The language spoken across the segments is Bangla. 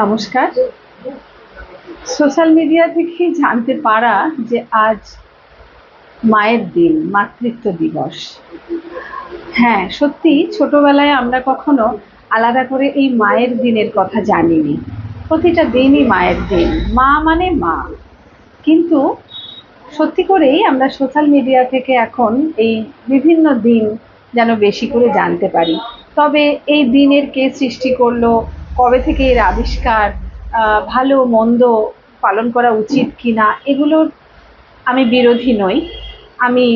নমস্কার। সোশ্যাল মিডিয়া থেকে জানতে পারা যে আজ মায়ের দিন, মাতৃত্ব দিবস। হ্যাঁ সত্যি ছোটবেলায় আমরা কখনো আলাদা করে এই মায়ের দিনের কথা জানিনি। প্রতিটা দিনই মায়ের দিন। মা মানে মা। কিন্তু সত্যি করেই আমরা সোশ্যাল মিডিয়া থেকে এখন এই বিভিন্ন দিন যেন বেশি করে জানতে পারি। তবে এই দিনের কে সৃষ্টি করল কবে থেকে এর আবিষ্কার ভালো, মন্দ পালন করা উচিত কি না এগুলোর আমি বিরোধী নই। আমি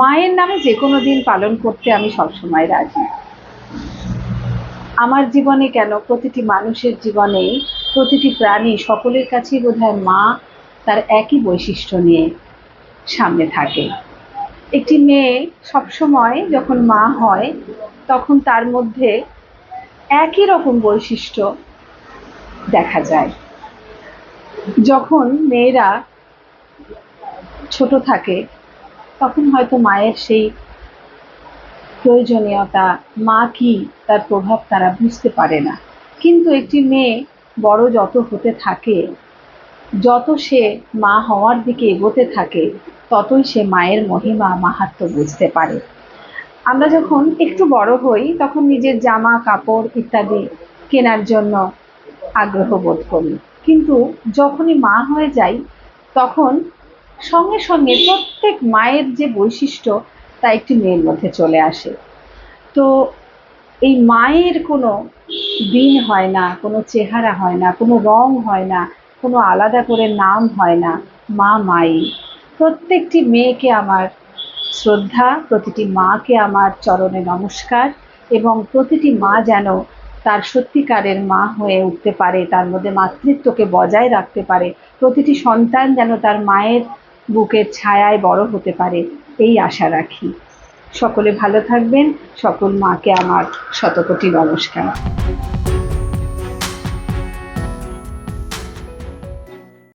মায়ের নামে যে কোনো দিন পালন করতে আমি সবসময় রাজি। আমার জীবনে কেন প্রতিটি মানুষের জীবনে প্রতিটি প্রাণী সকলের কাছেই বোধহয় মা তার একই বৈশিষ্ট্য নিয়ে সামনে থাকে। একটি মেয়ে সবসময় যখন মা হয়, তখন তার মধ্যে একই রকম বৈশিষ্ট্য দেখা যায়। যখন মেয়েরা ছোট থাকে, তখন হয়তো মায়ের সেই প্রয়োজনীয়তা, মা কি তার প্রভাব তারা বুঝতে পারে না। কিন্তু একটি মেয়ে বড় যত হতে থাকে, যত সে মা হওয়ার দিকে এগোতে থাকে, ততই সে মায়ের মহিমা মাহাত্ম বুঝতে পারে। আমরা যখন একটু বড় হই, তখন নিজের জামা, কাপড় ইত্যাদি কেনার জন্য আগ্রহ বোধ করি। কিন্তু যখনই মা হয়ে যাই, তখন সঙ্গে সঙ্গে প্রত্যেক মায়ের যে বৈশিষ্ট্য, তা একটি মেয়ের মধ্যে চলে আসে। তো এই মায়ের কোনো দিন হয় না, কোনো চেহারা হয় না, কোনো রং হয় না, কোনো আলাদা করে নাম হয় না, মা মাই। প্রত্যেকটি মেয়েকে আমার শ্রদ্ধা, প্রতিটি মাকে আমার চরণে নমস্কার এবং প্রতিটি মা যেন তার সত্যিকারের মা হয়ে উঠতে পারে, তার মধ্যে মাতৃত্বকে বজায় রাখতে পারে, প্রতিটি সন্তান যেন তার মায়ের বুকের ছায়ায় বড় হতে পারে, এই আশা রাখি। সকলে ভালো থাকবেন, সকল মাকে আমার শতকোটি নমস্কার।